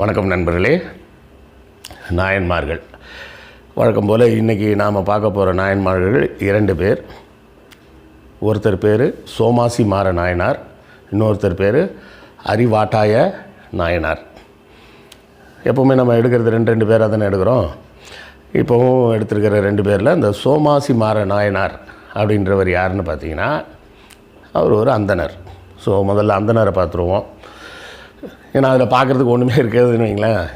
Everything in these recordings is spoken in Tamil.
வணக்கம் நண்பர்களே நாயன்மார்கள். வழக்கம் போல் இன்றைக்கி நாம் பார்க்க போகிற நாயன்மார்கள் இரண்டு பேர். ஒருத்தர் பேர் சோமாசி மாற நாயனார் இன்னொருத்தர் பேர் அறிவாட்டாய நாயனார். எப்போவுமே நம்ம எடுக்கிறது ரெண்டு ரெண்டு பேராக தானே எடுக்கிறோம். இப்போவும் எடுத்திருக்கிற ரெண்டு பேரில் இந்த சோமாசி மாற நாயனார் அப்படின்றவர் யாருன்னு பார்த்தீங்கன்னா அவர் ஒரு அந்தனர். ஸோ முதல்ல அந்தனரை பார்த்துருவோம். ஏன்னா அதில் பார்க்குறதுக்கு ஒன்றுமே இருக்காதுன்னு வைங்களேன்.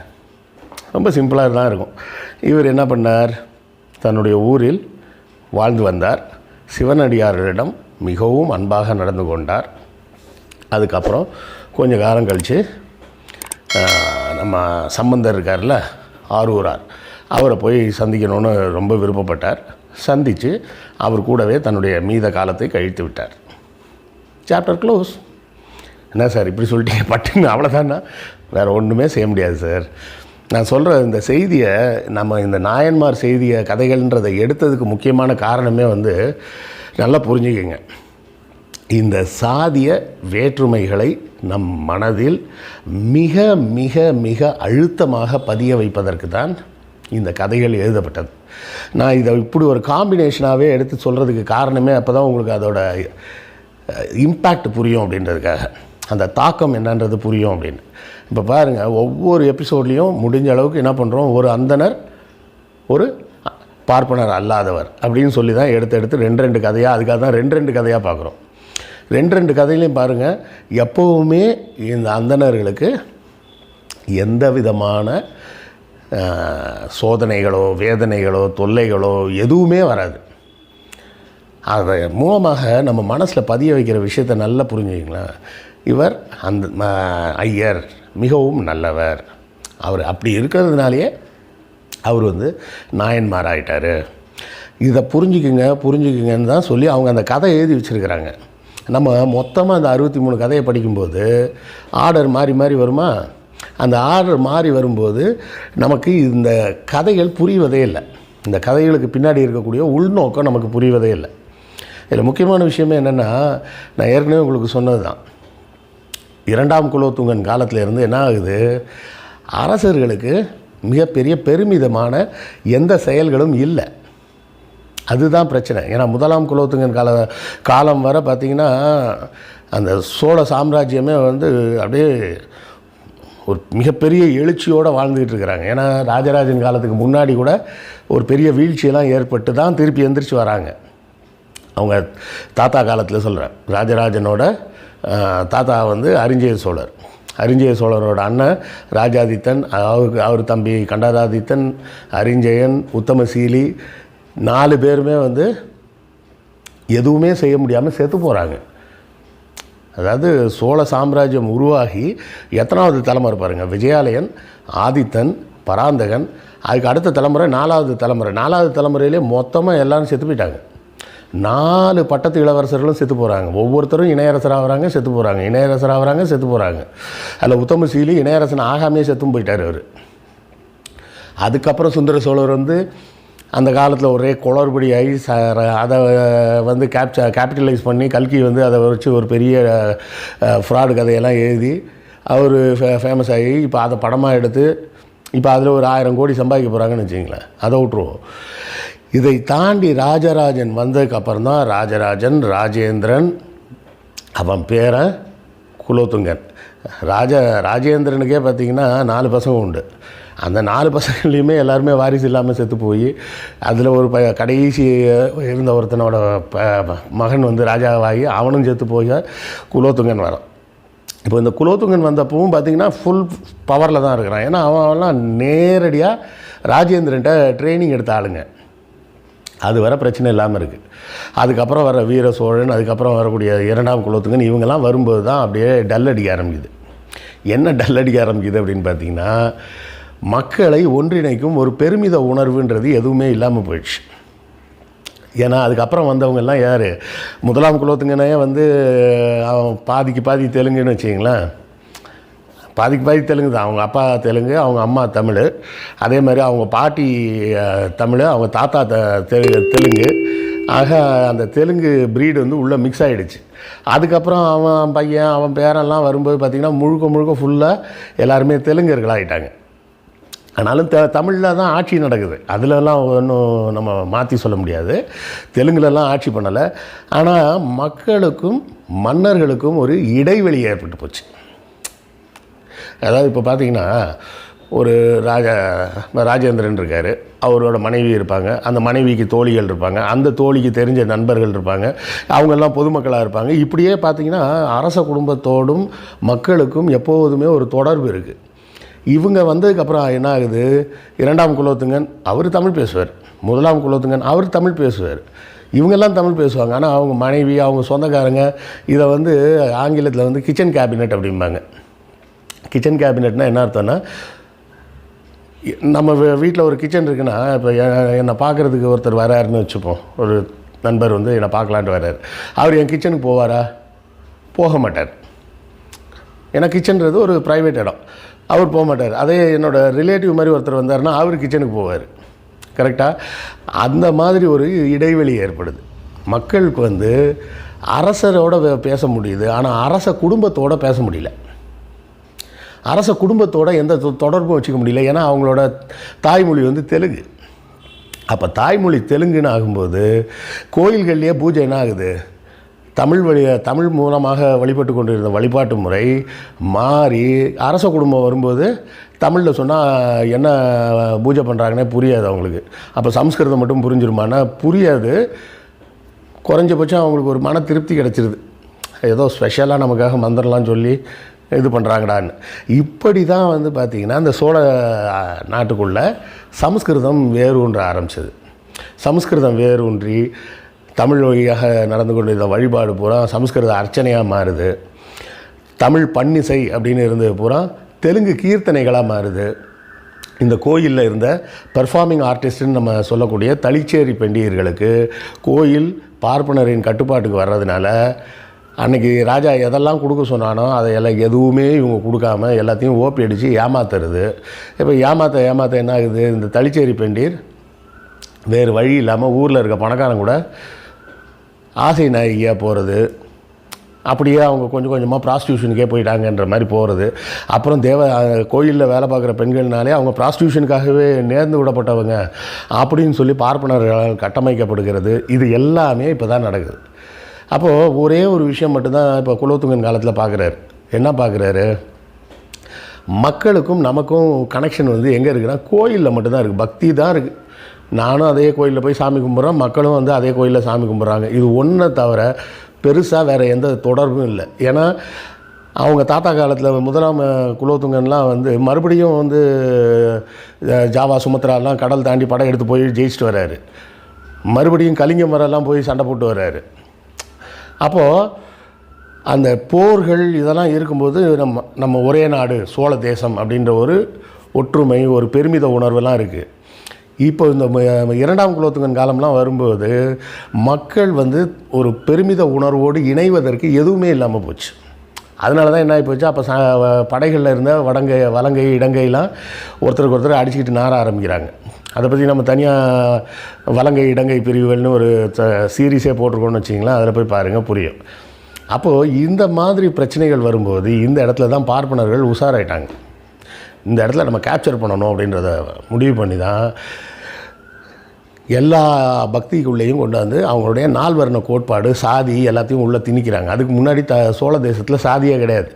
ரொம்ப சிம்பிளாக தான் இருக்கும். இவர் என்ன பண்ணார்? தன்னுடைய ஊரில் வாழ்ந்து வந்தார். சிவனடியார்களிடம் மிகவும் அன்பாக நடந்து கொண்டார். அதுக்கப்புறம் கொஞ்சம் காலம் கழித்து நம்ம சம்பந்தர் இருக்கார்ல ஆரூரார் அவரை போய் சந்திக்கணும்னு ரொம்ப விருப்பப்பட்டார். சந்தித்து அவர் கூடவே தன்னுடைய மீத காலத்தை கழித்து விட்டார். சாப்டர் க்ளோஸ் என்ன சார் இப்படி சொல்லிட்டீங்க? பட்டுன்னு அவ்வளோதானா வேறு ஒன்றுமே செய்ய முடியாது சார். நான் சொல்கிற இந்த செய்தியை நம்ம இந்த நாயன்மார் செய்தியை கதைகள்ன்றதை எடுத்ததுக்கு முக்கியமான காரணமே வந்து நல்லா புரிஞ்சுக்கங்க. இந்த சாதிய வேற்றுமைகளை நம் மனதில் மிக மிக மிக அழுத்தமாக பதிய வைப்பதற்கு தான் இந்த கதைகள் எழுதப்பட்டது. நான் இதை இப்படி ஒரு காம்பினேஷனாகவே எடுத்து சொல்கிறதுக்கு காரணமே அப்போ தான் உங்களுக்கு அதோட இம்பேக்ட் புரியும் அப்படின்றதுக்காக. அந்த தாக்கம் என்னன்றது புரியும் அப்படின்னு. இப்போ பாருங்கள் ஒவ்வொரு எபிசோட்லேயும் முடிஞ்ச அளவுக்கு என்ன பண்ணுறோம் ஒரு அந்தனர் ஒரு பார்ப்பனர் அல்லாதவர் அப்படின்னு சொல்லி தான் எடுத்து எடுத்து ரெண்டு ரெண்டு கதையாக அதுக்காக தான் ரெண்டு ரெண்டு கதையாக பார்க்குறோம் ரெண்டு ரெண்டு கதையிலையும் பாருங்கள் எப்போவுமே இந்த அந்தணர்களுக்கு எந்த விதமான சோதனைகளோ வேதனைகளோ தொல்லைகளோ எதுவுமே வராது. அதை மூலமாக நம்ம மனசில் பதிய வைக்கிற விஷயத்தை நல்லா புரிஞ்சுக்கிங்களேன். இவர் அந்த ஐயர் மிகவும் நல்லவர். அவர் அப்படி இருக்கிறதுனாலேயே அவர் வந்து நாயன்மாராயிட்டார் இதை புரிஞ்சுக்குங்க புரிஞ்சுக்குங்கன்னு தான் சொல்லி அவங்க அந்த கதை எழுதி வச்சுருக்கிறாங்க. நம்ம மொத்தமாக அந்த அறுபத்தி மூணு கதையை படிக்கும்போது ஆர்டர் மாறி மாறி வருமா? அந்த ஆர்டர் மாறி வரும்போது நமக்கு இந்த கதைகள் புரிவதே இல்லை. இந்த கதைகளுக்கு பின்னாடி இருக்கக்கூடிய உள்நோக்கம் நமக்கு புரிவதே இல்லை. இதில் முக்கியமான விஷயமே என்னென்னா நான் ஏற்கனவே உங்களுக்கு சொன்னது தான் இரண்டாம் குலோத்துங்கன் காலத்திலேருந்து என்ன ஆகுது? அரசர்களுக்கு மிகப்பெரிய பெருமிதமான எந்த செயல்களும் இல்லை. அதுதான் பிரச்சனை. ஏன்னா முதலாம் குலோத்துங்கன் கால காலம் வர பார்த்திங்கன்னா அந்த சோழ சாம்ராஜ்யமே வந்து அப்படியே ஒரு மிகப்பெரிய எழுச்சியோடு வாழ்ந்துக்கிட்டு இருக்கிறாங்க. ஏன்னா ராஜராஜன் காலத்துக்கு முன்னாடி கூட ஒரு பெரிய வீழ்ச்சியெல்லாம் ஏற்பட்டு தான் திருப்பி எந்திரிச்சு வராங்க. அவங்க தாத்தா காலத்தில் சொல்கிறேன் ராஜராஜனோட தாத்தா வந்து அரிஞ்சய சோழர். அரிஞ்சய சோழரோட அண்ணன் ராஜாதித்தன் அவருக்கு அவர் தம்பி கண்டராதித்தன் அரிஞ்சயன் உத்தமசீலி நாலு பேருமே வந்து எதுவுமே செய்ய முடியாமல் செத்து போகிறாங்க அதாவது சோழ சாம்ராஜ்யம் உருவாகி எத்தனாவது தலைமுறை பாருங்கள் விஜயாலயன் ஆதித்தன் பராந்தகன் அதுக்கு அடுத்த தலைமுறை நாலாவது தலைமுறை நாலாவது தலைமுறையிலே மொத்தமாக எல்லாரும் செத்து போயிட்டாங்க. நாலு பட்டத்து இளவரசர்களும் செத்து போகிறாங்க ஒவ்வொருத்தரும் இணையரசர் ஆகுறாங்க செத்து போகிறாங்க இணையரசர் ஆகிறாங்க செத்து போகிறாங்க அதில் உத்தமசீலி இணையரசன் ஆகாமையே செத்தும் போயிட்டார் அவர். அதுக்கப்புறம் சுந்தர சோழர் வந்து அந்த காலத்தில் ஒரே குளறுபடி ஆகி ச அதை வந்து கேப்ச கேபிட்டலைஸ் பண்ணி கல்கி வந்து அதை வச்சு ஒரு பெரிய ஃப்ராடு கதையெல்லாம் எழுதி அவர் ஃபே ஃபேமஸ் ஆகி இப்போ அதை படமாக எடுத்து இப்போ அதில் ஒரு ஆயிரம் கோடி சம்பாதிக்க போகிறாங்கன்னு வச்சிங்களேன் அதை விட்ருவோம் இதை தாண்டி ராஜராஜன் வந்ததுக்கப்புறம் தான் ராஜராஜன் ராஜேந்திரன் அவன் பேரன் குலோத்துங்கன். ராஜ ராஜேந்திரனுக்கே பார்த்திங்கன்னா நாலு பசங்க உண்டு. அந்த நாலு பசங்களையுமே எல்லாருமே வாரிசு இல்லாமல் செத்து போய் அதில் ஒரு ப கடைசி இருந்த ஒருத்தனோட ப மகன் வந்து ராஜாவாகி அவனும் செத்து போய் குலோத்துங்கன் வரான். இப்போ இந்த குலோத்துங்கன் வந்தப்பவும் பார்த்தீங்கன்னா ஃபுல் பவரில் தான் இருக்கிறான். ஏன்னா அவன்லாம் நேரடியாக ராஜேந்திரன்ட்ட ட்ரைனிங் எடுத்த ஆளுங்க. அது வர பிரச்சனை இல்லாமல் இருக்குது அதுக்கப்புறம் வர வீர சோழன் அதுக்கப்புறம் வரக்கூடிய இரண்டாம் குலத்துங்கன்னு இவங்கெல்லாம் வரும்போது தான் அப்படியே டல் அடிக்க ஆரம்பிக்குது. என்ன டல் அடிக்க ஆரம்பிக்குது அப்படின்னு பார்த்தீங்கன்னா மக்களை ஒன்றிணைக்கும் ஒரு பெருமித உணர்வுன்றது எதுவுமே இல்லாமல் போயிடுச்சு. ஏன்னா அதுக்கப்புறம் வந்தவங்கெல்லாம் யார்? முதலாம் குலோத்துங்கனே வந்து பாதிக்கு பாதி தெலுங்குன்னு வச்சிங்களேன் பாதிக்கு பாதி தெலுங்கு தான். அவங்க அப்பா தெலுங்கு அவங்க அம்மா தமிழ். அதே மாதிரி அவங்க பாட்டி தமிழ் அவங்க தாத்தா த தெ- தெலுங்கு. ஆக அந்த தெலுங்கு ப்ரீடு வந்து உள்ளே மிக்ஸ் ஆகிடுச்சு அதுக்கப்புறம் அவன் பையன் அவன் பேரெல்லாம் வரும்போது பார்த்திங்கன்னா முழுக்க முழுக்க ஃபுல்லாக எல்லாருமே தெலுங்கர்களாகிட்டாங்க ஆனாலும் த தமிழில் தான் ஆட்சி நடக்குது. அதிலலாம் ஒன்றும் நம்ம மாற்றி சொல்ல முடியாது. தெலுங்குலலாம் ஆட்சி பண்ணலை. ஆனால் மக்களுக்கும் மன்னர்களுக்கும் ஒரு இடைவெளி ஏற்பட்டு போச்சு. அதாவது இப்போ பார்த்தீங்கன்னா ஒரு ராஜா ராஜேந்திரன் இருக்கார். அவரோட மனைவி இருப்பாங்க. அந்த மனைவிக்கு தோழிகள் இருப்பாங்க. அந்த தோழிக்கு தெரிஞ்ச நண்பர்கள் இருப்பாங்க. அவங்கெல்லாம் பொதுமக்களாக இருப்பாங்க. இப்படியே பார்த்தீங்கன்னா அரச குடும்பத்தோடும் மக்களுக்கும் எப்போதுமே ஒரு தொடர்பு இருக்குது இவங்க வந்ததுக்கப்புறம் என்ன ஆகுது? இரண்டாம் குலோத்துங்கன் அவர் தமிழ் பேசுவார். முதலாம் குலோத்துங்கன் அவர் தமிழ் பேசுவார். இவங்கெல்லாம் தமிழ் பேசுவாங்க. ஆனால் அவங்க மனைவி அவங்க சொந்தக்காரங்க இதை வந்து ஆங்கிலத்தில் வந்து கிச்சன் கேபினெட் அப்படிம்பாங்க. கிச்சன் கேபினெட்னா என்ன அர்த்தம்னா நம்ம வீட்டில் ஒரு கிச்சன் இருக்குன்னா இப்போ என்னை பார்க்குறதுக்கு ஒருத்தர் வராருன்னு வச்சுப்போம். ஒரு நண்பர் வந்து என்னை பார்க்கலான்ட்டு வராரு. அவர் என் கிச்சனுக்கு போவாரா? போக மாட்டார். ஏன்னா கிச்சன்றது ஒரு ப்ரைவேட் இடம். அவர் போக மாட்டார். அதே என்னோடய ரிலேட்டிவ் மாதிரி ஒருத்தர் வந்தாருன்னா அவர் கிச்சனுக்கு போவார். கரெக்டாக அந்த மாதிரி ஒரு இடைவெளி ஏற்படுது. மக்களுக்கு வந்து அரசரோட பேச முடியுது. ஆனால் அரச குடும்பத்தோடு பேச முடியல. அரச குடும்பத்தோட எந்த தொ- தொடர்பும் வச்சுக்க முடியல. ஏன்னா அவங்களோட தாய்மொழி வந்து தெலுங்கு. அப்போ தாய்மொழி தெலுங்குன்னு ஆகும்போது கோயில்கள்லேயே பூஜை என்ன ஆகுது? தமிழ் வழி தமிழ் மூலமாக வழிபட்டு கொண்டிருந்த வழிபாட்டு முறை மாறி அரச குடும்பம் வரும்போது தமிழில் சொன்னால் என்ன பூஜை பண்ணுறாங்கன்னே புரியாது அவங்களுக்கு. அப்போ சம்ஸ்கிருதம் மட்டும் புரிஞ்சிருமானா புரியாது. குறைஞ்சபட்சம் அவங்களுக்கு ஒரு மன திருப்தி கிடச்சிருது. ஏதோ ஸ்பெஷலாக நமக்காக மந்திரம்லாம் சொல்லி இது பண்ணுறாங்கடான்னு இப்படி தான் வந்து பார்த்திங்கன்னா இந்த சோழ நாட்டுக்குள்ளே சமஸ்கிருதம் வேரூன்ற ஆரம்பிச்சது. சமஸ்கிருதம் வேரூன்றி தமிழ் வழியாக நடந்து கொண்டிருந்த வழிபாடு பூரா சமஸ்கிருத அர்ச்சனையாக மாறுது. தமிழ் பன்னிசை அப்படின்னு இருந்தது பூரா தெலுங்கு கீர்த்தனைகளாக மாறுது. இந்த கோயிலில் இருந்த பெர்ஃபார்மிங் ஆர்டிஸ்ட்டுன்னு நம்ம சொல்லக்கூடிய தளிச்சேரி பெண்டியர்களுக்கு கோயில் பார்ப்பனரின் கட்டுப்பாட்டுக்கு வர்றதுனால அன்னைக்கு ராஜா எதெல்லாம் கொடுக்க சொன்னானோ அதை எல்லாம் எதுவுமே இவங்க கொடுக்காம எல்லாத்தையும் ஓப்பி அடித்து ஏமாத்துறது. இப்போ ஏமாத்த ஏமாத்த என்ன ஆகுது இந்த தளிச்சேரி பெண்டீர் வேறு வழி இல்லாமல் ஊரில் இருக்க பணக்காரன் கூட ஆசை நாயகியாக போகிறது அப்படியே அவங்க கொஞ்சம் கொஞ்சமாக ப்ராஸ்டியூஷனுக்கே போயிட்டாங்கன்ற மாதிரி போகிறது அப்புறம் தேவ கோயிலில் வேலை பார்க்குற பெண்கள்னாலே அவங்க ப்ராஸ்டியூஷனுக்காகவே நேர்ந்து விடப்பட்டவங்க அப்படின்னு சொல்லி பார்ப்பனர்களால் கட்டமைக்கப்படுகிறது. இது எல்லாமே இப்போ தான் நடக்குது. அப்போது ஒரே ஒரு விஷயம் மட்டும்தான் இப்போ குலோத்துங்கன் காலத்தில் பார்க்குறாரு என்ன பார்க்குறாரு மக்களுக்கும் நமக்கும் கனெக்ஷன் வந்து எங்கே இருக்குன்னா கோயிலில் மட்டும்தான் இருக்குது பக்தி தான் இருக்குது நானும் அதே கோயிலில் போய் சாமி கும்பிட்றேன் மக்களும் வந்து அதே கோயிலில் சாமி கும்பிட்றாங்க. இது ஒன்றை தவிர பெருசாக வேறு எந்த தொடர்பும் இல்லை. ஏன்னா அவங்க தாத்தா காலத்தில் முதலாம் குலோத்துங்கன்லாம் வந்து மறுபடியும் வந்து ஜாவா சுமத்ராலாம் கடல் தாண்டி படம் எடுத்து போய் ஜெயிச்சுட்டு வர்றாரு. மறுபடியும் கலிங்க மரம்லாம் போய் சண்டை போட்டு வர்றாரு. அப்போது அந்த போர்கள் இதெல்லாம் இருக்கும்போது நம்ம நம்ம ஒரே நாடு சோழ தேசம் அப்படின்ற ஒரு ஒற்றுமை ஒரு பெருமித உணர்வெல்லாம் இருக்குது இப்போ இந்த இரண்டாம் குலோத்துங்கன் காலம்லாம் வரும்போது மக்கள் வந்து ஒரு பெருமித உணர்வோடு இணைவதற்கு எதுவுமே இல்லாமல் போச்சு. அதனால தான் என்ன ஆகி போச்சு? அப்போ ச படைகளில் இருந்த வடங்கை வலங்கை இடங்கைலாம் ஒருத்தருக்கு ஒருத்தர் அடிச்சுக்கிட்டு நார ஆரம்பிக்கிறாங்க. அதை பற்றி நம்ம தனியாக வலங்கை இடங்கை பிரிவுகள்னு ஒரு சீரீஸே போட்டிருக்கோம்னு வச்சிங்களேன் அதில் போய் பாருங்கள் புரியும். அப்போது இந்த மாதிரி பிரச்சனைகள் வரும்போது இந்த இடத்துல தான் பார்ப்பனர்கள் உஷாராயிட்டாங்க. இந்த இடத்துல நம்ம கேப்சர் பண்ணணும் அப்படின்றத முடிவு பண்ணி தான் எல்லா பக்திக்குள்ளேயும் கொண்டாந்து அவங்களுடைய நால்வர்ண கோட்பாடு சாதி எல்லாத்தையும் உள்ளே திணிக்கிறாங்க. அதுக்கு முன்னாடி த சோழ தேசத்தில் சாதியே கிடையாது.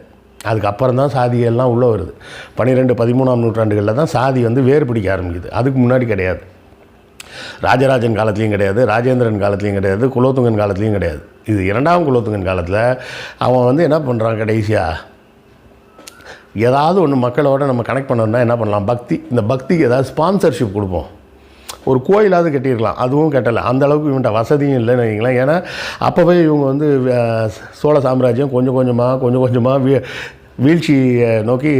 அதுக்கப்புறம் தான் சாதியெல்லாம் உள்ளே வருது. பன்னிரெண்டு பதிமூணாம் நூற்றாண்டுகளில் தான் சாதி வந்து வேறு பிடிக்க ஆரம்பிக்குது. அதுக்கு முன்னாடி கிடையாது. ராஜராஜன் காலத்துலேயும் கிடையாது ராஜேந்திரன் காலத்துலேயும் கிடையாது குலோத்துங்கன் காலத்துலேயும் கிடையாது. இது இரண்டாம் குலோத்துங்கன் காலத்தில் அவன் வந்து என்ன பண்ணுறான் கடைசியாக ஏதாவது ஒன்று மக்களோட நம்ம கனெக்ட் பண்ணணும்னா என்ன பண்ணலாம்? பக்தி. இந்த பக்திக்கு ஏதாவது ஸ்பான்சர்ஷிப் கொடுப்போம். ஒரு கோயிலாவது கட்டியிருக்கலாம். அதுவும் கட்டலை. அந்த அளவுக்கு இவன்ட்ட வசதியும் இல்லைன்னு வைங்களேன். ஏன்னா அப்போவே இவங்க வந்து சோழ சாம்ராஜ்யம் கொஞ்சம் கொஞ்சமாக கொஞ்சம் கொஞ்சமாக வீ வீழ்ச்சியை நோக்கி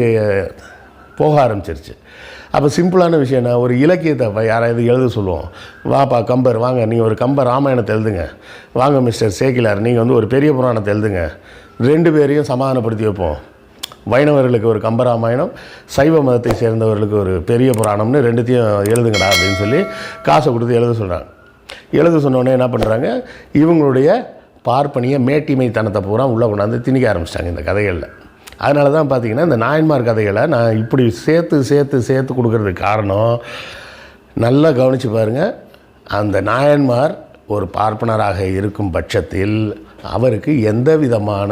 போக ஆரம்பிச்சிருச்சு. அப்போ சிம்பிளான விஷயம் என்ன? ஒரு இலக்கியத்தை யாராவது எழுத சொல்லுவோம். வாப்பா கம்பர் வாங்க நீங்கள் ஒரு கம்பர் ராமாயணத்தை எழுதுங்க. வாங்க மிஸ்டர் சேக்கிலார் நீங்கள் வந்து ஒரு பெரிய புராணத்தை எழுதுங்க. ரெண்டு பேரையும் சமாதானப்படுத்தி வைப்போம். வைணவர்களுக்கு ஒரு கம்பராமாயணம் சைவ மதத்தை சேர்ந்தவர்களுக்கு ஒரு பெரிய புராணம்னு ரெண்டுத்தையும் எழுதுங்கடா அப்படின்னு சொல்லி காசை கொடுத்து எழுத சொல்கிறாங்க எழுத சொன்னோடனே என்ன பண்ணுறாங்க இவங்களுடைய பார்ப்பனிய மேட்டிமை தனத்தை பூரா உள்ளே கொண்டாந்து திணிக்க ஆரம்பிச்சிட்டாங்க இந்த கதைகளில். அதனால தான் பார்த்தீங்கன்னா இந்த நாயன்மார் கதைகளை நான் இப்படி சேர்த்து சேர்த்து சேர்த்து கொடுக்கறதுக்கு காரணம் நல்லா கவனித்து பாருங்கள் அந்த நாயன்மார் ஒரு பார்ப்பனராக இருக்கும் பட்சத்தில் அவருக்கு எந்த விதமான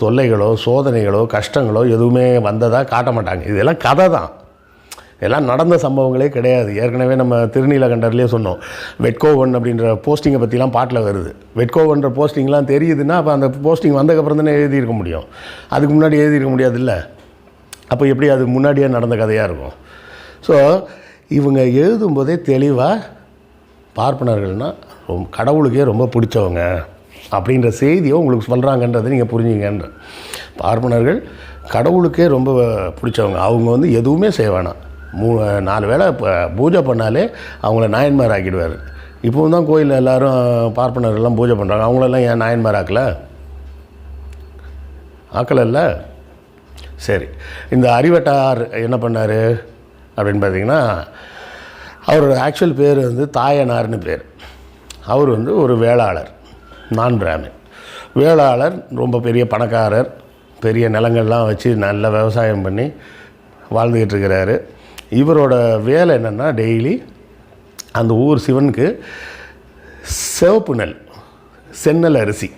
தொல்லைகளோ சோதனைகளோ கஷ்டங்களோ எதுவுமே வந்ததாக காட்ட மாட்டாங்க. இதெல்லாம் கதை தான் இதெல்லாம் நடந்த சம்பவங்களே கிடையாது. ஏற்கனவே நம்ம திருநீலகண்டர்லேயே சொன்னோம். வெட்கோவன் அப்படின்ற போஸ்டிங்கை பற்றிலாம் பாட்டில் வருது. வெட்கோவன்ற போஸ்டிங்லாம் தெரியுதுன்னா அப்போ அந்த போஸ்டிங் வந்ததுக்கப்புறம் தானே எழுதியிருக்க முடியும். அதுக்கு முன்னாடி எழுதியிருக்க முடியாதுல்ல? அப்போ எப்படி அது முன்னாடியே நடந்த கதையாக இருக்கும்? ஸோ இவங்க எழுதும்போதே தெளிவாக பார்ப்பனர்கள்னால் ரொம்ப கடவுளுக்கே ரொம்ப பிடிச்சவங்க. அப்படின்ற செய்தியை உங்களுக்கு சொல்கிறாங்கன்றதை நீங்கள் புரிஞ்சுங்கன்ற பார்ப்பனர்கள் கடவுளுக்கே ரொம்ப பிடிச்சவங்க. அவங்க வந்து எதுவுமே செய்ய வேணாம். மூ நாலு வேளை இப்போ பூஜை பண்ணாலே அவங்கள நாயன்மார் ஆக்கிடுவார். இப்போவும் தான் கோயிலில் எல்லாரும் பார்ப்பனர்கள்லாம் பூஜை பண்ணுறாங்க அவங்களெல்லாம் ஏன் நாயன்மார் ஆக்கல? ஆக்கலைல்ல சரி. இந்த அறிவட்டார் என்ன பண்ணார்? அப்படின்னு பார்த்தீங்கன்னா அவரோட ஆக்சுவல் பேர் வந்து தாயனார்னு பேர். அவர் வந்து ஒரு வேளாளர். நான் பிராமின் வேளாளர் ரொம்ப பெரிய பணக்காரர் பெரிய நிலங்கள்லாம் வச்சு நல்ல விவசாயம் பண்ணி வாழ்ந்துக்கிட்டு இருக்கிறாரு. இவரோட வேலை என்னென்னா டெய்லி அந்த ஊர் சிவனுக்கு சிவப்பு நெல் செந்நெல் அரிசி.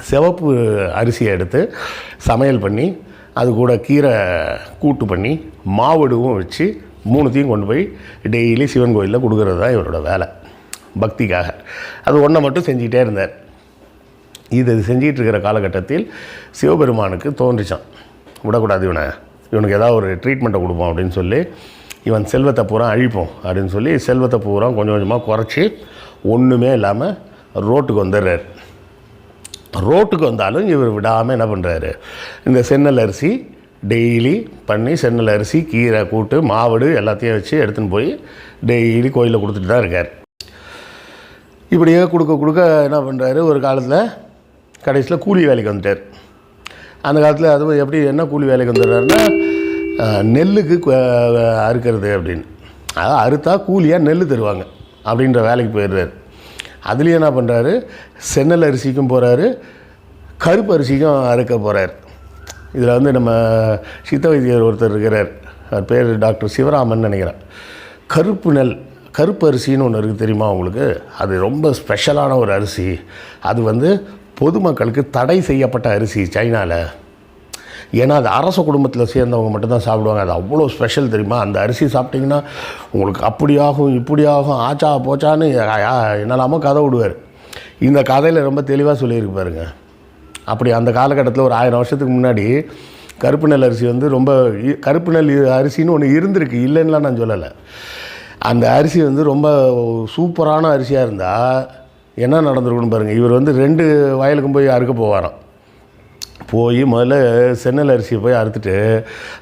சிவப்பு அரிசியை எடுத்து சமையல் பண்ணி அது கூட கீரை கூட்டு பண்ணி மாவடுவும் வச்சு மூணுத்தையும் கொண்டு போய் டெய்லி சிவன் கோயிலில் கொடுக்கறது தான் இவரோட வேலை. பக்திக்காக. அது ஒன்றை மட்டும் செஞ்சுக்கிட்டே இருந்தார். இது செஞ்சிகிட்டு இருக்கிற காலகட்டத்தில் சிவபெருமானுக்கு தோன்றிச்சான். விடக்கூடாது இவனை. இவனுக்கு ஏதாவது ஒரு ட்ரீட்மெண்ட்டை கொடுப்போம் அப்படின்னு சொல்லி இவன் செல்வத்தை பூரா அழிப்போம் அப்படின்னு சொல்லி செல்வத்தை பூரா கொஞ்சம் கொஞ்சமாக குறைச்சி ஒன்றுமே இல்லாமல் ரோட்டுக்கு வந்துடுறார். ரோட்டுக்கு வந்தாலும் இவர் விடாமல் என்ன பண்ணுறாரு இந்த சென்னல் அரிசி டெய்லி பண்ணி சென்னல் அரிசி கீரை கூட்டு மாவடு எல்லாத்தையும் வச்சு எடுத்துன்னு போய் டெய்லி கோயிலில் கொடுத்துட்டு தான் இருக்கார். இப்படியே கொடுக்க கொடுக்க என்ன பண்ணுறாரு ஒரு காலத்தில் கடைசியில் கூலி வேலைக்கு வந்துட்டார். அந்த காலத்தில் அது எப்படி என்ன கூலி வேலைக்கு வந்துடுறாருன்னா நெல்லுக்கு அறுக்கிறது அப்படின்னு. அதாவது அறுத்தா கூலியாக நெல் தருவாங்க அப்படின்ற வேலைக்கு போயிடுறாரு. அதுலேயும் என்ன பண்ணுறாரு சென்னல் அரிசிக்கும் போகிறாரு கருப்பு அரிசிக்கும் அறுக்க போகிறார் இதில் வந்து நம்ம சித்த வைத்தியர் ஒருத்தர் இருக்கிறார். அவர் பேர் டாக்டர் சிவராமன் நினைக்கிறேன். கருப்பு நெல் கருப்பு அரிசின்னு ஒன்று இருக்குது தெரியுமா உங்களுக்கு? அது ரொம்ப ஸ்பெஷலான ஒரு அரிசி. அது வந்து பொதுமக்களுக்கு தடை செய்யப்பட்ட அரிசி சைனாவில் ஏன்னா அது அரச குடும்பத்தில் சேர்ந்தவங்க மட்டும்தான் சாப்பிடுவாங்க. அது அவ்வளோ ஸ்பெஷல் தெரியுமா? அந்த அரிசி சாப்பிட்டிங்கன்னா உங்களுக்கு அப்படியாகும் இப்படியாகும் ஆச்சா போச்சான்னு என்னெல்லாமோ கதை விடுவார். இந்த கதையில் ரொம்ப தெளிவாக சொல்லியிருக்கு பாருங்க. அப்படி அந்த காலகட்டத்தில் ஒரு ஆயிரம் வருஷத்துக்கு முன்னாடி கருப்பு நெல் அரிசி வந்து ரொம்ப கருப்பு நெல் அரிசின்னு ஒன்று இருந்திருக்கு. இல்லைன்னா நான் சொல்லலை. அந்த அரிசி வந்து ரொம்ப சூப்பரான அரிசியாக இருந்தால் என்ன நடந்திருக்குன்னு பாருங்கள் இவர் வந்து ரெண்டு வயலுக்கும் போய் அறுக்க போவாராம். போய் முதல்ல செந்நெல் அரிசியை போய் அறுத்துட்டு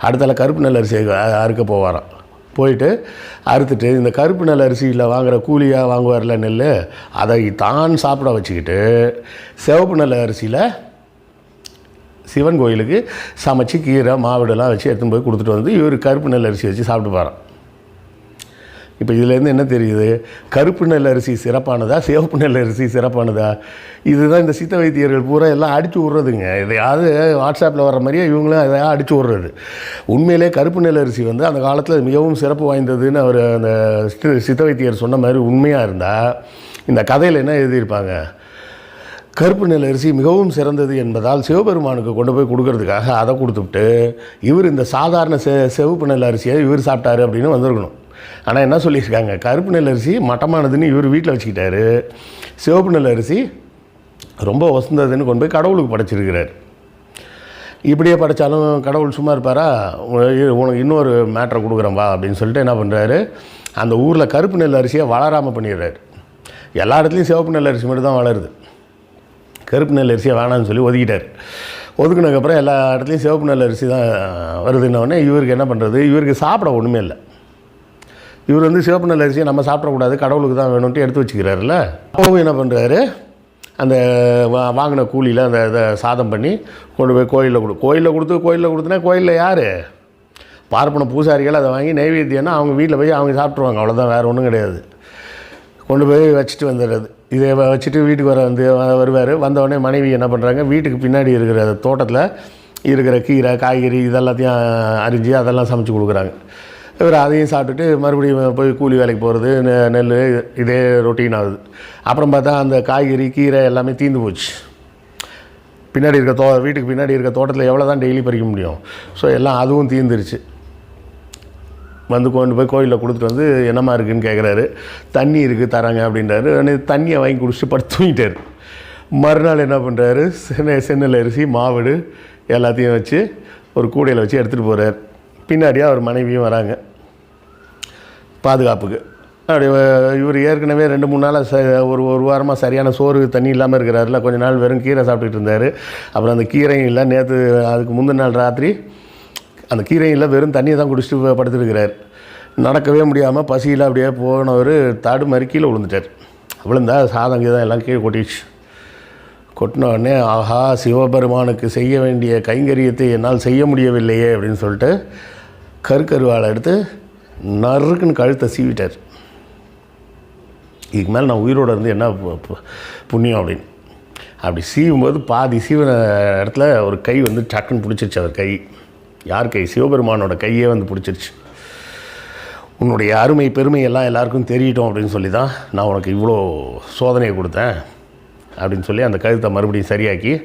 அடுத்தால கருப்பு நெல் அரிசியை அறுக்க போவாராம். போயிட்டு அறுத்துட்டு இந்த கருப்பு நெல் அரிசியில் வாங்குற கூலியாக வாங்குவார்ல நெல் அதை தான் சாப்பிட வச்சுக்கிட்டு சிவப்பு நெல் அரிசியில் சிவன் கோயிலுக்கு சமைச்சு கீரை மாவிடெல்லாம் வச்சு எடுத்துன்னு போய் கொடுத்துட்டு வந்து இவர் கருப்பு நெல் அரிசி வச்சு சாப்பிட்டு போகிறான் இப்போ இதுலேருந்து என்ன தெரியுது? கருப்பு நெல் அரிசி சிறப்பானதா? சிவப்பு நெல் அரிசி சிறப்பானதா? இதுதான் இந்த சித்த வைத்தியர்கள் பூரா எல்லாம் அடித்து விட்றதுங்க. எதையாவது வாட்ஸ்அப்பில் வர மாதிரியே இவங்களும் எதையாவது அடித்து விட்றது. உண்மையிலே கருப்பு நெல் அரிசி வந்து அந்த காலத்தில் மிகவும் சிறப்பு வாய்ந்ததுன்னு அவர் அந்த சித்த சித்த வைத்தியர் சொன்ன மாதிரி உண்மையாக இருந்தால் இந்த கதையில் என்ன எழுதியிருப்பாங்க? கருப்பு நெல் அரிசி மிகவும் சிறந்தது என்பதால் சிவபெருமானுக்கு கொண்டு போய் கொடுக்கறதுக்காக அதை கொடுத்துவிட்டு இவர் இந்த சாதாரண செ சிவப்பு நெல் அரிசியை இவர் சாப்பிட்டாரு அப்படின்னு வந்திருக்கணும். ஆனால் என்ன சொல்லியிருக்காங்க? கருப்பு நெல் அரிசி மட்டமானதுன்னு இவர் வீட்டில் வச்சுக்கிட்டாரு. சிவப்பு நெல் அரிசி ரொம்ப வசந்ததுன்னு கொண்டு போய் கடவுளுக்கு படைச்சிருக்கிறார். இப்படியே படைச்சாலும் கடவுள் சும்மா இருப்பாரா? உனக்கு உனக்கு இன்னொரு மேட்ரை கொடுக்குறேன் வா அப்படின்னு சொல்லிட்டு என்ன பண்ணுறாரு அந்த ஊரில் கருப்பு நெல் அரிசியை வளராமல் பண்ணிடுறாரு. எல்லா இடத்துலையும் சிவப்பு நெல் அரிசி மட்டும் தான் வளருது. கருப்பு நெல் அரிசியை வேணாம்னு சொல்லி ஒதுக்கிட்டார். ஒதுக்குனதுக்கப்புறம் எல்லா இடத்துலையும் சிவப்பு நெல் அரிசி தான் வருதுன்னொடனே இவருக்கு என்ன பண்ணுறது இவருக்கு சாப்பிட ஒன்றுமே இல்லை. இவர் வந்து சிவப்பு நெல் அரிசியை நம்ம சாப்பிடக்கூடாது கடவுளுக்கு தான் வேணும்ட்டு எடுத்து வச்சுக்கிறாருல்ல. அப்பவும் என்ன பண்ணுறாரு அந்த வா வாங்கின கூலியில் அந்த இதை சாதம் பண்ணி கொண்டு போய் கோயிலில் கொடு கோயிலில் கொடுத்து கோயிலில் கொடுத்துனா கோயிலில் யார்? பார்ப்பன பூசாரிகள் அதை வாங்கி நைவேத்தியம்னா அவங்க வீட்டில் போய் அவங்க சாப்பிட்ருவாங்க அவ்வளோதான் வேறு ஒன்றும் கிடையாது. கொண்டு போய் வச்சுட்டு வந்துடுறது. இதை வச்சுட்டு வீட்டுக்கு வர வந்து வருவார். வந்தவொடனே மனைவி என்ன பண்ணுறாங்க வீட்டுக்கு பின்னாடி இருக்கிற தோட்டத்தில் இருக்கிற கீரை காய்கறி இதெல்லாத்தையும் அரிஞ்சு அதெல்லாம் சமைச்சு கொடுக்குறாங்க. இவர் அதையும் சாப்பிட்டுட்டு மறுபடியும் போய் கூலி வேலைக்கு போகிறது நெல் இதே ரொட்டீன் ஆகுது. அப்புறம் பார்த்தா அந்த காய்கறி கீரை எல்லாமே தீர்ந்து போச்சு. பின்னாடி இருக்க தோ வீட்டுக்கு பின்னாடி இருக்க தோட்டத்தில் எவ்வளோ தான் டெய்லி பறிக்க முடியும். ஸோ எல்லாம் அதுவும் தீர்ந்துருச்சு வந்து கொண்டு போய் கோயிலில் கொடுத்துட்டு வந்து என்னம்மா இருக்குன்னு கேட்குறாரு தண்ணி இருக்குது தராங்க அப்படின்றாரு. உடனே தண்ணியை வாங்கி குடிச்சிட்டு படுத்து தூங்கிட்டார். மறுநாள் என்ன பண்ணுறாரு சென்னை சென்னல் அரிசி மாவடு எல்லாத்தையும் வச்சு ஒரு கூடையில் வச்சு எடுத்துகிட்டு போகிறார் பின்னாடியே அவர் மனைவியும் வராங்க. பாதுகாப்புக்கு. அப்படி இவர் ஏற்கனவே ரெண்டு மூணு நாளாக ச ஒரு ஒரு வாரமாக சரியான சோறு தண்ணி இல்லாமல் இருக்கிறாருல கொஞ்ச நாள் வெறும் கீரை சாப்பிட்டுட்டு இருந்தார். அப்புறம் அந்த கீரையும் இல்லை நேற்று அதுக்கு முந்தின நாள் ராத்திரி அந்த கீரையும் இல்லை வெறும் தண்ணியை தான் குடிச்சிட்டு படுத்துருக்கிறார். நடக்கவே முடியாமல் பசியில் அப்படியே போனவர் தாடு மாதிரி கீழே விழுந்துட்டார். விழுந்தா சாதம் கீதம் எல்லாம் கீழே கொட்டிடுச்சு. கொட்டின உடனே ஆஹா சிவபெருமானுக்கு செய்ய வேண்டிய கைங்கரியத்தை என்னால் செய்ய முடியவில்லையே அப்படின்னு சொல்லிட்டு கருக்கருவாளை எடுத்து நறுக்குன்னு கழுத்தை சீவிட்டார். இதுக்கு மேலே நான் உயிரோடு இருந்து என்ன பு- புண்ணியம் அப்படின்னு. அப்படி சீவும்போது பாதி சீவின இடத்துல ஒரு கை வந்து டக்குன்னு பிடிச்சிருச்சு அவர் கை. யார் கை? சிவபெருமானோட கையே வந்து பிடிச்சிருச்சு. உன்னுடைய அருமை பெருமை எல்லாம் எல்லாருக்கும் தெரியட்டும் அப்படின்னு சொல்லி தான் நான் உனக்கு இவ்வளோ சோதனையை கொடுத்தேன் அப்படின்னு சொல்லி அந்த கழுத்தை மறுபடியும் சரியாக்கி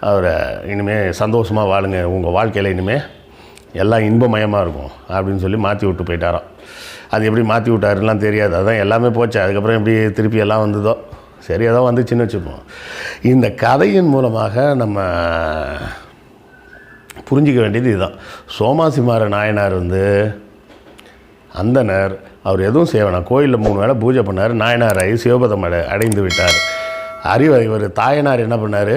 அவரை இனிமேல் சந்தோஷமாக வாழுங்க. உங்கள் வாழ்க்கையில் இனிமேல் எல்லாம் இன்பமயமாக இருக்கும் அப்படின்னு சொல்லி மாற்றி விட்டு போயிட்டாராம். அது எப்படி மாற்றி விட்டாருலாம் தெரியாது. அதான் எல்லாமே போச்சு. அதுக்கப்புறம் எப்படி திருப்பி எல்லாம் வந்ததோ? சரி ஏதோ வந்துச்சுன்னு வச்சுப்போம். இந்த கதையின் மூலமாக நம்ம புரிஞ்சிக்க வேண்டியது இதுதான். சோமாசிமார நாயனார் வந்து அந்தனர் அவர் எதுவும் செய்ய வேணாம். கோயிலில் மூணு வேளை பூஜை பண்ணார். நாயனார் ஆகி சிவபதம் அடை அடைந்து விட்டார். அறிவு இவர் தாயனார் என்ன பண்ணார்?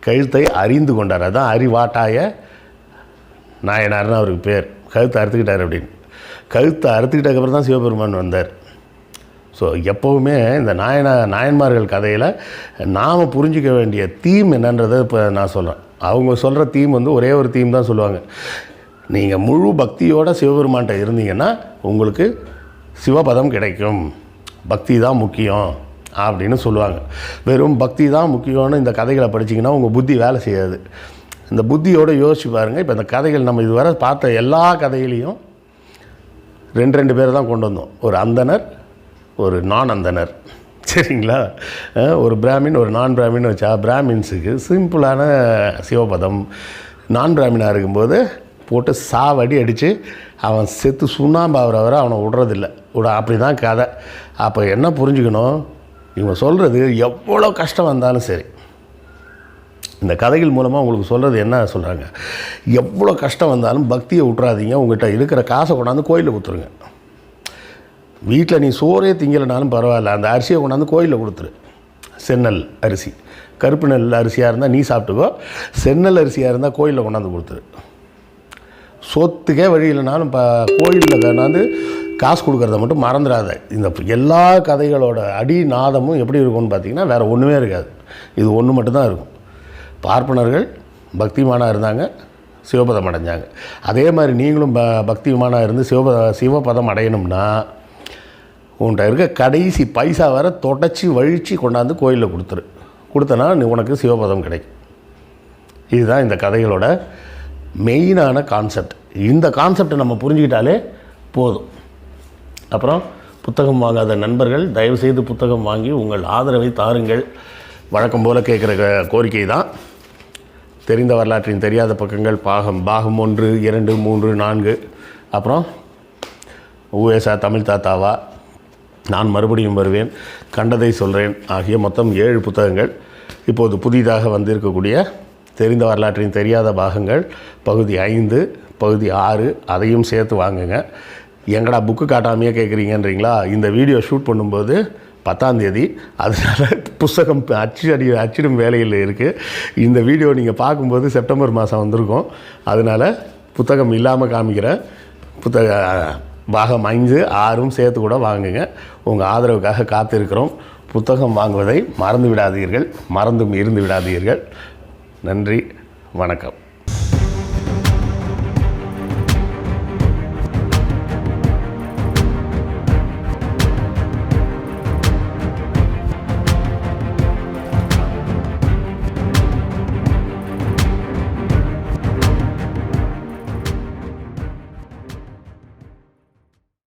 கழுத்தை அறிந்து கொண்டார். அதான் அறிவாட்டாய நாயனார்னு அவருக்கு பேர்? கழுத்தை அறுத்துக்கிட்டார் அப்படின்னு. கழுத்தை அறுத்துக்கிட்டதுக்கப்புறம் தான் சிவபெருமான் வந்தார். ஸோ எப்போவுமே இந்த நாயனா நாயன்மார்கள் கதையில் நாம் புரிஞ்சிக்க வேண்டிய தீம் என்னன்றதை இப்போ நான் சொல்கிறேன் அவங்க சொல்கிற தீம் வந்து ஒரே ஒரு தீம் தான் சொல்லுவாங்க. நீங்கள் முழு பக்தியோட சிவபெருமான்கிட்ட இருந்தீங்கன்னா உங்களுக்கு சிவபதம் கிடைக்கும். பக்தி தான் முக்கியம் அப்படின்னு சொல்லுவாங்க. வெறும் பக்தி தான் முக்கியம்னு இந்த கதைகளை படிச்சிங்கன்னா உங்கள் புத்தி வேலை செய்யாது. இந்த புத்தியோடு யோசிச்சு பாருங்கள் இப்போ இந்த கதைகள் நம்ம இதுவரை பார்த்த எல்லா கதையிலையும் ரெண்டு ரெண்டு பேர் தான் கொண்டு வந்தோம். ஒரு அந்தனர் ஒரு நான் அந்தனர் சரிங்களா ஒரு பிராமின் ஒரு நான் பிராமின் வச்சா பிராமின்ஸுக்கு சிம்பிளான சிவபதம். நான் பிராமினாக இருக்கும்போது போட்டு சாவடி அடித்து அவன் செத்து சுண்ணாம்பாகிற வரை அவனை விடுறதில்ல. விட அப்படி தான் கதை. அப்போ என்ன புரிஞ்சுக்கணும்? இவங்க சொல்கிறது எவ்வளோ கஷ்டம் வந்தாலும் சரி. இந்த கதைகள் மூலமாக உங்களுக்கு சொல்கிறது என்ன சொல்கிறாங்க எவ்வளோ கஷ்டம் வந்தாலும் பக்தியை விட்றாதீங்க உங்கள்கிட்ட இருக்கிற காசை கொண்டாந்து கோயிலில் கொடுத்துருங்க. வீட்டில் நீ சோறே திங்கலைனாலும் பரவாயில்ல. அந்த அரிசியை கொண்டாந்து கோயிலில் கொடுத்துரு. செந்நெல் அரிசி. கருப்பு நெல் அரிசியாக இருந்தால் நீ சாப்பிட்டுக்கோ. செந்நெல் அரிசியாக இருந்தால் கோயிலில் கொண்டாந்து கொடுத்துரு. சொத்துக்கே வழி இல்லைனாலும் இப்போ கோயிலில் கொண்டாந்து காசு கொடுக்குறத மட்டும் மறந்துடாத. இந்த எல்லா கதைகளோட அடி நாதமும் எப்படி இருக்கும்னு பார்த்தீங்கன்னா வேறு ஒன்றுமே இருக்காது. இது ஒன்று மட்டும்தான் இருக்கும். பார்ப்பனர்கள் பக்திமானாக இருந்தாங்க சிவபதம் அடைஞ்சாங்க. அதே மாதிரி நீங்களும் ப பக்திமானாக இருந்து சிவப சிவபதம் அடையணும்னா உன்கிட்ட இருக்க கடைசி பைசா வர தொடச்சி வழித்து கொண்டாந்து கோயிலில் கொடுத்துரு. கொடுத்தனா நீ உனக்கு சிவபதம் கிடைக்கும். இதுதான் இந்த கதைகளோட மெயினான கான்செப்ட். இந்த கான்செப்டை நம்ம புரிஞ்சுக்கிட்டாலே போதும். அப்புறம் புத்தகம் வாங்காத நண்பர்கள் தயவுசெய்து புத்தகம் வாங்கி உங்கள் ஆதரவை தாருங்கள். வழக்கம் போல் கேட்குற க- கோரிக்கை தான். தெரிந்த வரலாற்றின் தெரியாத பக்கங்கள் பாகம் பாகம் ஒன்று இரண்டு மூன்று நான்கு. அப்புறம் ஊஎஸ்ஆ தமிழ் தாத்தாவா? நான் மறுபடியும் வருவேன் கண்டதை சொல்கிறேன் ஆகிய மொத்தம் ஏழு புத்தகங்கள். இப்போது புதிதாக வந்திருக்கக்கூடிய தெரிந்த வரலாற்றின் தெரியாத பாகங்கள் பகுதி ஐந்து பகுதி ஆறு அதையும் சேர்த்து வாங்குங்க. எங்கடா புக்கு காட்டாமையே கேட்குறீங்கன்றீங்களா? இந்த வீடியோ ஷூட் பண்ணும்போது பத்தாந்தேதி அதனால் புஸ்தகம் அச்சு அடி அச்சிடும் வேலையில் இருக்குது இந்த வீடியோ நீங்கள் பார்க்கும்போது செப்டம்பர் மாதம் வந்திருக்கும். அதனால் புத்தகம் இல்லாமல் காமிக்கிறேன் புத்தக பாகம் ஐந்து ஆறும் சேர்த்து கூட வாங்குங்க. உங்கள் ஆதரவுக்காக காத்திருக்கிறோம். புத்தகம் வாங்குவதை மறந்து விடாதீர்கள். மறந்தும் இருந்து விடாதீர்கள். நன்றி. வணக்கம்.